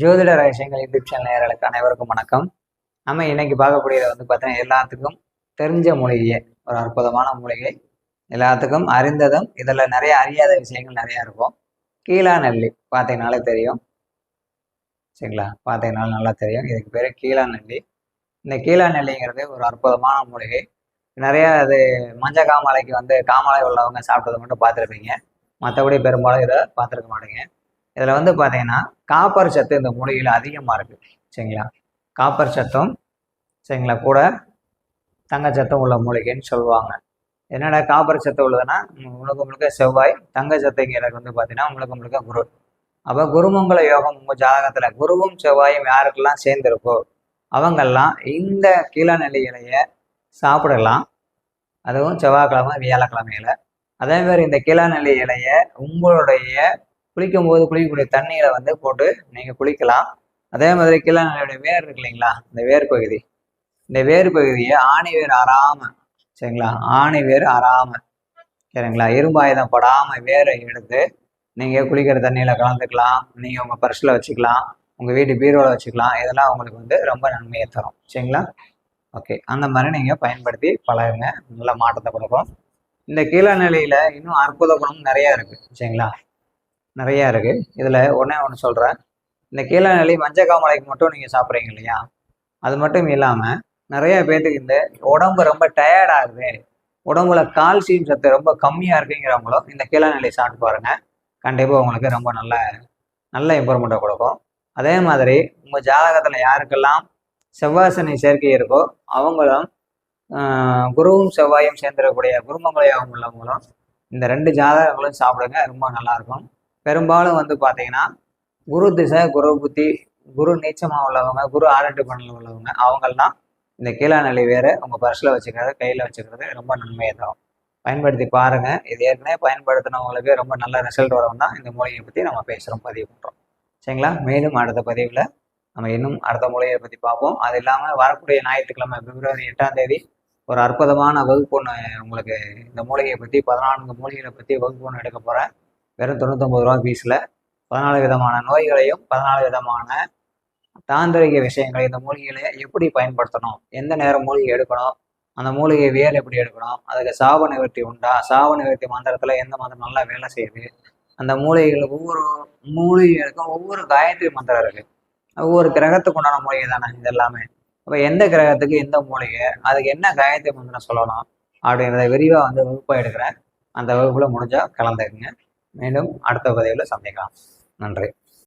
ஜோதிட ரகசியங்கள் YouTube channel நேரலுக்கு அனைவருக்கும் வணக்கம். நம்ம இன்னைக்கு பார்க்கக்கூடியது வந்து பார்த்தீங்கன்னா எல்லாத்துக்கும் தெரிஞ்ச மூலிகையே. ஒரு அற்புதமான மூலிகை. எல்லாத்துக்கும் அறிந்ததும் இதில் நிறைய அறியாத விஷயங்கள் நிறையா இருக்கும். கீழா நெல்லி பார்த்தீங்கனாலே தெரியும். சரிங்களா? பார்த்தீங்கனாலும் நல்லா தெரியும். இதுக்கு பேர் கீழா நெல்லி. இந்த கீழா நெல்லிங்கிறது ஒரு அற்புதமான மூலிகை. நிறையா அது மஞ்ச காமாலைக்கு வந்து காமாலை உள்ளவங்க சாப்பிட்டது மட்டும் பார்த்துருப்பீங்க. மற்றபடி பெரும்பாலும் இதை பார்த்துருக்க மாட்டேங்க. இதில் வந்து பார்த்தீங்கன்னா காப்பர் சத்து இந்த மூலிகையில் அதிகமாக இருக்குது சரிங்களா? காப்பர் சத்தும் சரிங்களா? கூட தங்கச்சத்தும் உள்ள மூலிகைன்னு சொல்லுவாங்க. என்னடா காப்பர் சத்து உள்ளதுன்னா முழுக்க முழுக்க செவ்வாய் தங்கச்சத்துங்கிறது வந்து பார்த்தீங்கன்னா முழுக்க முழுக்க குரு. அப்போ குருமங்கல யோகம் உங்கள் ஜாதகத்தில் குருவும் செவ்வாயும் யாருக்கெல்லாம் சேர்ந்துருக்கோ அவங்கெல்லாம் இந்த கீழநெல்லி இலையை சாப்பிடலாம். அதுவும் செவ்வாய்க்கிழமை வியாழக்கிழமையில. அதே மாதிரி இந்த கீழநிலை இலையை உங்களுடைய குளிக்கும் போது குளிக்கக்கூடிய தண்ணியில வந்து போட்டு நீங்க குளிக்கலாம். அதே மாதிரி கீழநெல்லியுடைய வேர் இருக்கு இல்லைங்களா? இந்த வேர் பகுதி. இந்த வேர் பகுதியை ஆணி வேர் அறாம சரிங்களா? ஆணி வேர் அறாம சரிங்களா? இரும்பாயுதம் படாம வேரை எடுத்து நீங்க குளிக்கிற தண்ணியில கலந்துக்கலாம். நீங்க உங்க பர்ஸ்ல வச்சுக்கலாம். உங்க வீட்டு பீரோல வச்சுக்கலாம். இதெல்லாம் உங்களுக்கு வந்து ரொம்ப நன்மையை தரும். சரிங்களா? ஓகே. அந்த மாதிரி நீங்கள் பயன்படுத்தி பழகுங்க. நல்ல மாற்றத்தை கொடுக்கும். இந்த கீழநிலையில் இன்னும் அற்புத குணம் நிறையா இருக்குது சரிங்களா? நிறையா இருக்குது இதில் ஒன்றே ஒன்று சொல்கிறேன் இந்த கீழநிலை மஞ்சள் காமலைக்கு மட்டும் நீங்கள் சாப்பிட்றீங்க இல்லையா? அது மட்டும் இல்லாமல் நிறைய பேர்த்துக்கு இந்த உடம்பு ரொம்ப டயர்டாகுது உடம்புல கால்சியம் சத்து ரொம்ப கம்மியாக இருக்குங்கிறவங்களும் இந்த கீழநிலை சாப்பிட்டு பாருங்க. கண்டிப்பாக உங்களுக்கு ரொம்ப நல்ல நல்ல இம்ப்ரூவ்மெண்ட்டை கொடுக்கும். அதே மாதிரி உங்கள் ஜாதகத்தில் யாருக்கெல்லாம் செவ்வாசனை சேர்க்கை இருக்கோ அவங்களும் குருவும் செவ்வாயும் சேர்ந்துடக்கூடிய குருமங்களையாகவும் உள்ளவங்களும் இந்த ரெண்டு ஜாதகங்களும் சாப்பிடுங்க. ரொம்ப நல்லாயிருக்கும் பெரும்பாலும் வந்து பார்த்தீங்கன்னா குரு திசை குரு புத்தி குரு நீச்சமாக உள்ளவங்க குரு ஆரட்டு பண்ணல உள்ளவங்க அவங்கெல்லாம் இந்த கீழாநிலை வேறு உங்கள் பர்ஸில் வச்சுக்கிறது கையில் வச்சுக்கிறது ரொம்ப நன்மையை தரும். பயன்படுத்தி பாருங்க. இது ஏற்கனவே பயன்படுத்தினவங்களுக்கு ரொம்ப நல்ல ரிசல்ட் வரும் தான் இந்த மூலிகையை பற்றி நம்ம பேசுகிறோம் பதிவு பண்ணுறோம் சரிங்களா? மேலும் அடுத்த பதிவில் நம்ம இன்னும் அடுத்த மூலிகையை பற்றி பார்ப்போம். அது இல்லாமல் வரக்கூடிய ஞாயிற்றுக்கிழமை பிப்ரவரி எட்டாம் தேதி ஒரு அற்புதமான வகுப்பு ஒன்று உங்களுக்கு இந்த மூலிகையை பற்றி பதினான்கு மூலிகைகளை பற்றி வகுப்பு ஒன்று எடுக்க போகிறேன் வெறும் தொண்ணூத்தொம்பது ரூபா ஃபீஸில் பதினாலு விதமான நோய்களையும் பதினாலு விதமான தாந்திரிக விஷயங்களை இந்த மூலிகைகளை எப்படி பயன்படுத்தணும்? எந்த நேரம் மூலிகை எடுக்கணும்? அந்த மூலிகை வேர் எப்படி எடுக்கணும்? அதுக்கு சாப நிவர்த்தி உண்டா? சாப நிவர்த்தி மந்திரத்தில் எந்த மந்திரம் நல்லா வேலை செய்யுது? அந்த மூலிகைகள் ஒவ்வொரு மூலிகைகளுக்கும் ஒவ்வொரு காயத்ரி மந்திரம் இருக்குது ஒவ்வொரு கிரகத்துக்கு உண்டான மூலிகை தானே இது எல்லாமே. அப்போ எந்த கிரகத்துக்கு எந்த மூலிகை அதுக்கு என்ன காயத்ரி மந்திரம் சொல்லணும் அப்படின்றத விரிவாக வந்து வகுப்பாக எடுக்கிறேன். அந்த வகுப்பில் முடிஞ்சால் கலந்துக்குங்க. மீண்டும் அடுத்த பதவியில் சந்திக்கலாம். நன்றி.